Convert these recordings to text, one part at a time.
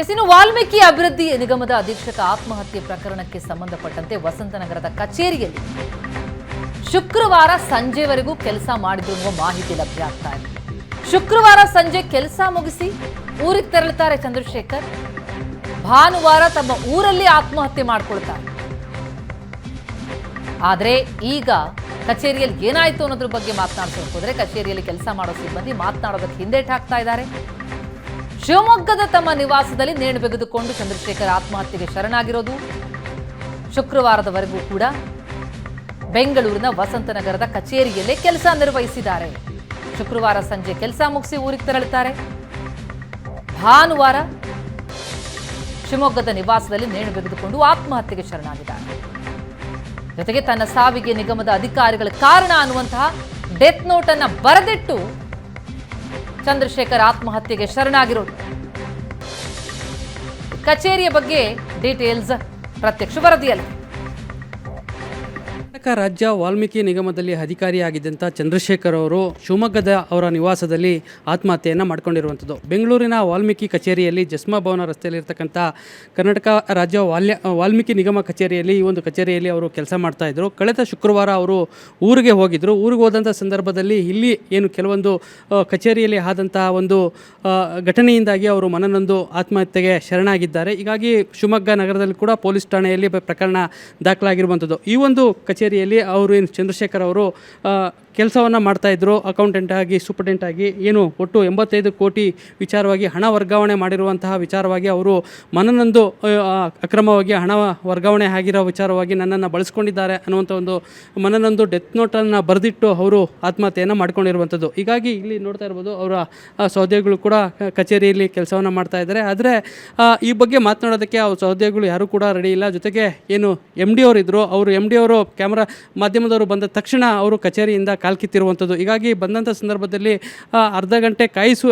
S ಇನ್ನು ವಾಲ್ಮೀಕಿ ಅಭಿವೃದ್ಧಿ ನಿಗಮದ ಅಧೀಕ್ಷಕ ಆತ್ಮಹತ್ಯೆ ಪ್ರಕರಣಕ್ಕೆ ಸಂಬಂಧಪಟ್ಟಂತೆ ವಸಂತನಗರದ ಕಚೇರಿಯಲ್ಲಿ ಶುಕ್ರವಾರ ಸಂಜೆವರೆಗೂ ಕೆಲಸ ಮಾಡಿದ್ರು ಅನ್ನುವ ಮಾಹಿತಿ ಲಭ್ಯ ಆಗ್ತಾ ಇದೆ. ಶುಕ್ರವಾರ ಸಂಜೆ ಕೆಲಸ ಮುಗಿಸಿ ಊರಿಗೆ ತೆರಳುತ್ತಾರೆ ಚಂದ್ರಶೇಖರ್. ಭಾನುವಾರ ತಮ್ಮ ಊರಲ್ಲಿ ಆತ್ಮಹತ್ಯೆ ಮಾಡಿಕೊಳ್ತಾರೆ. ಆದರೆ ಈಗ ಕಚೇರಿಯಲ್ಲಿ ಏನಾಯ್ತು ಅನ್ನೋದ್ರ ಬಗ್ಗೆ ಮಾತನಾಡ್ಸೋಕೆ ಕಚೇರಿಯಲ್ಲಿ ಕೆಲಸ ಮಾಡೋ ಸಿಬ್ಬಂದಿ ಮಾತನಾಡೋದಕ್ಕೆ ಹಿಂದೇಟ್ ಹಾಕ್ತಾ ಇದ್ದಾರೆ. ಶಿವಮೊಗ್ಗದ ತಮ್ಮ ನಿವಾಸದಲ್ಲಿ ನೇಣು ಬೆಗೆದುಕೊಂಡು ಚಂದ್ರಶೇಖರ್ ಆತ್ಮಹತ್ಯೆಗೆ ಶರಣಾಗಿರೋದು. ಶುಕ್ರವಾರದವರೆಗೂ ಕೂಡ ಬೆಂಗಳೂರಿನ ವಸಂತನಗರದ ಕಚೇರಿಯಲ್ಲೇ ಕೆಲಸ ನಿರ್ವಹಿಸಿದ್ದಾರೆ. ಶುಕ್ರವಾರ ಸಂಜೆ ಕೆಲಸ ಮುಗಿಸಿ ಊರಿಗೆ ತೆರಳುತ್ತಾರೆ. ಭಾನುವಾರ ಶಿವಮೊಗ್ಗದ ನಿವಾಸದಲ್ಲಿ ನೇಣು ಬೆಗೆದುಕೊಂಡು ಆತ್ಮಹತ್ಯೆಗೆ ಶರಣಾಗಿದ್ದಾರೆ. ಜೊತೆಗೆ ತನ್ನ ಸಾವಿಗೆ ನಿಗಮದ ಅಧಿಕಾರಿಗಳ ಕಾರಣ ಅನ್ನುವಂತಹ ಡೆತ್ ನೋಟ್ ಅನ್ನ ಬರೆದಿಟ್ಟು ಚಂದ್ರಶೇಖರ್ ಆತ್ಮಹತ್ಯೆಗೆ ಶರಣಾಗಿರೋದು ಕಚೇರಿಯ ಬಗ್ಗೆ ಡೀಟೇಲ್ಸ್ ಪ್ರತ್ಯಕ್ಷ ವರದಿಯಲ್ಲಿ. ಕರ್ನಾಟಕ ರಾಜ್ಯ ವಾಲ್ಮೀಕಿ ನಿಗಮದಲ್ಲಿ ಅಧಿಕಾರಿಯಾಗಿದ್ದಂಥ ಚಂದ್ರಶೇಖರ್ ಅವರು ಶಿವಮೊಗ್ಗದ ಅವರ ನಿವಾಸದಲ್ಲಿ ಆತ್ಮಹತ್ಯೆಯನ್ನು ಮಾಡಿಕೊಂಡಿರುವಂಥದ್ದು. ಬೆಂಗಳೂರಿನ ವಾಲ್ಮೀಕಿ ಕಚೇರಿಯಲ್ಲಿ ಜಸ್ಮಾ ಭವನ ರಸ್ತೆಯಲ್ಲಿರ್ತಕ್ಕಂಥ ಕರ್ನಾಟಕ ರಾಜ್ಯ ವಾಲ್ಯ, ವಾಲ್ಮೀಕಿ ನಿಗಮ ಕಚೇರಿಯಲ್ಲಿ ಈ ಒಂದು ಕಚೇರಿಯಲ್ಲಿ ಅವರು ಕೆಲಸ ಮಾಡ್ತಾ ಇದ್ರು. ಕಳೆದ ಶುಕ್ರವಾರ ಅವರು ಊರಿಗೆ ಹೋಗಿದ್ರು. ಊರಿಗೆ ಹೋದಂಥ ಸಂದರ್ಭದಲ್ಲಿ ಇಲ್ಲಿ ಏನು ಕೆಲವೊಂದು ಕಚೇರಿಯಲ್ಲಿ ಆದಂಥ ಒಂದು ಘಟನೆಯಿಂದಾಗಿ ಅವರು ಮನನೊಂದು ಆತ್ಮಹತ್ಯೆಗೆ ಶರಣಾಗಿದ್ದಾರೆ. ಹೀಗಾಗಿ ಶಿವಮೊಗ್ಗ ನಗರದಲ್ಲಿ ಕೂಡ ಪೊಲೀಸ್ ಠಾಣೆಯಲ್ಲಿ ಪ್ರಕರಣ ದಾಖಲಾಗಿರುವಂಥದ್ದು. ಈ ಒಂದು ಕಚೇರಿಯಲ್ಲಿ ಅವರು ಏನು ಚಂದ್ರಶೇಖರ್ ಅವರು ಕೆಲಸವನ್ನು ಮಾಡ್ತಾಯಿದ್ರು ಅಕೌಂಟೆಂಟ್ ಆಗಿ ಸೂಪರ್ಟೆಂಟ್ ಆಗಿ, ಏನು ಒಟ್ಟು ಎಂಬತ್ತೈದು ಕೋಟಿ ವಿಚಾರವಾಗಿ ಹಣ ವರ್ಗಾವಣೆ ಮಾಡಿರುವಂತಹ ವಿಚಾರವಾಗಿ ಅವರು ಮನನೊಂದು ಅಕ್ರಮವಾಗಿ ಹಣ ವರ್ಗಾವಣೆ ಆಗಿರೋ ವಿಚಾರವಾಗಿ ನನ್ನನ್ನು ಬಳಸ್ಕೊಂಡಿದ್ದಾರೆ ಅನ್ನುವಂಥ ಒಂದು ಮನನೊಂದು ಡೆತ್ ನೋಟನ್ನು ಬರೆದಿಟ್ಟು ಅವರು ಆತ್ಮಹತ್ಯೆಯನ್ನು ಮಾಡ್ಕೊಂಡಿರುವಂಥದ್ದು ಹೀಗಾಗಿ ಇಲ್ಲಿ ನೋಡ್ತಾ ಇರ್ಬೋದು ಅವರ ಸಹೋದ್ಯೋಗಿಗಳು ಕೂಡ ಕಚೇರಿಯಲ್ಲಿ ಕೆಲಸವನ್ನು ಮಾಡ್ತಾ ಇದ್ದಾರೆ. ಆದರೆ ಈ ಬಗ್ಗೆ ಮಾತನಾಡೋದಕ್ಕೆ ಅವ್ರ ಸಹೋದ್ಯೋಗಿಗಳು ಯಾರೂ ಕೂಡ ರೆಡಿ ಇಲ್ಲ. ಜೊತೆಗೆ ಏನು ಎಂ ಡಿ ಅವರು ಇದ್ದರು ಅವರು ಎಂ ಡಿ ಅವರು ಕ್ಯಾಮ್ರಾ ಮಾಧ್ಯಮದವರು ಬಂದ ತಕ್ಷಣ ಅವರು ಕಚೇರಿಯಿಂದ ಕಾಲ್ಕಿತ್ತಿರುವಂಥದ್ದು. ಹೀಗಾಗಿ ಬಂದಂಥ ಸಂದರ್ಭದಲ್ಲಿ ಅರ್ಧ ಗಂಟೆ ಕಾಯಿಸು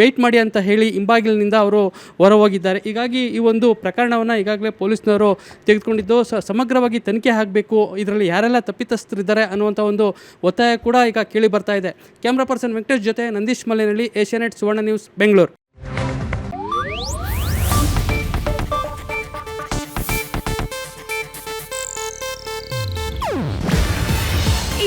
ವೆಯ್ಟ್ ಮಾಡಿ ಅಂತ ಹೇಳಿ ಹಿಂಬಾಗಿಲಿನಿಂದ ಅವರು ಹೊರ ಹೋಗಿದ್ದಾರೆ ಹೀಗಾಗಿ ಈ ಒಂದು ಪ್ರಕರಣವನ್ನು ಈಗಾಗಲೇ ಪೊಲೀಸ್ನವರು ತೆಗೆದುಕೊಂಡಿದ್ದು ಸಮಗ್ರವಾಗಿ ತನಿಖೆ ಆಗಬೇಕು, ಇದರಲ್ಲಿ ಯಾರೆಲ್ಲ ತಪ್ಪಿತಸ್ಥರಿದ್ದಾರೆ ಅನ್ನುವಂಥ ಒಂದು ಒತ್ತಾಯ ಕೂಡ ಈಗ ಕೇಳಿ ಬರ್ತಾ ಇದೆ. ಕ್ಯಾಮ್ರಾ ಪರ್ಸನ್ ವೆಂಕಟೇಶ್ ಜೊತೆ ನಂದೀಶ್ ಮಲೆನಹಳ್ಳಿ ಏಷ್ಯಾನೆಟ್ ಸುವರ್ಣ ನ್ಯೂಸ್, ಬೆಂಗಳೂರು.